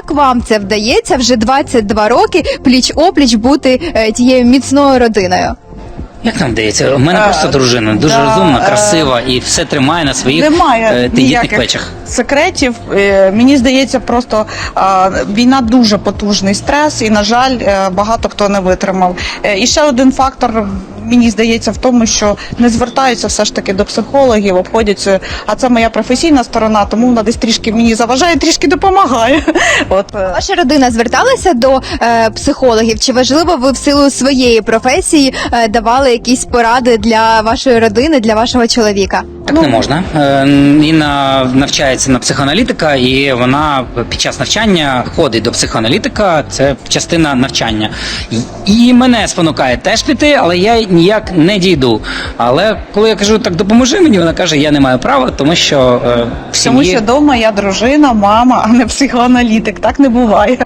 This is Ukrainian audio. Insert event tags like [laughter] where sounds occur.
Як вам це вдається вже 22 роки пліч опліч бути е, тією міцною родиною? Як нам вдається? У мене Е, просто дружина, дуже да, розумна, е, красива і все тримає на своїх Немає е, тендітних ніяких плечах. Секретів. Е, Мені здається, просто війна дуже потужний стрес, і на жаль, е, багато хто не витримав. Е, І ще один фактор. Мені здається в тому, що не звертаються все ж таки до психологів, обходяться. А це моя професійна сторона, тому вона десь трішки мені заважає, трішки допомагає. [laughs] От Ваша родина зверталася до е, психологів? Чи важливо ви в силу своєї професії е, давали якісь поради для вашої родини, для вашого чоловіка? Так Ну, не можна. Е, Інна навчається на психоаналітика, і вона під час навчання ходить до психоаналітика. Це частина навчання. І- мене спонукає теж піти, але я ніяк не дійду. Але коли я кажу, так допоможи мені, вона каже, я не маю права, тому що е, в тому що вдома я дружина, мама, а не психоаналітик. Так не буває.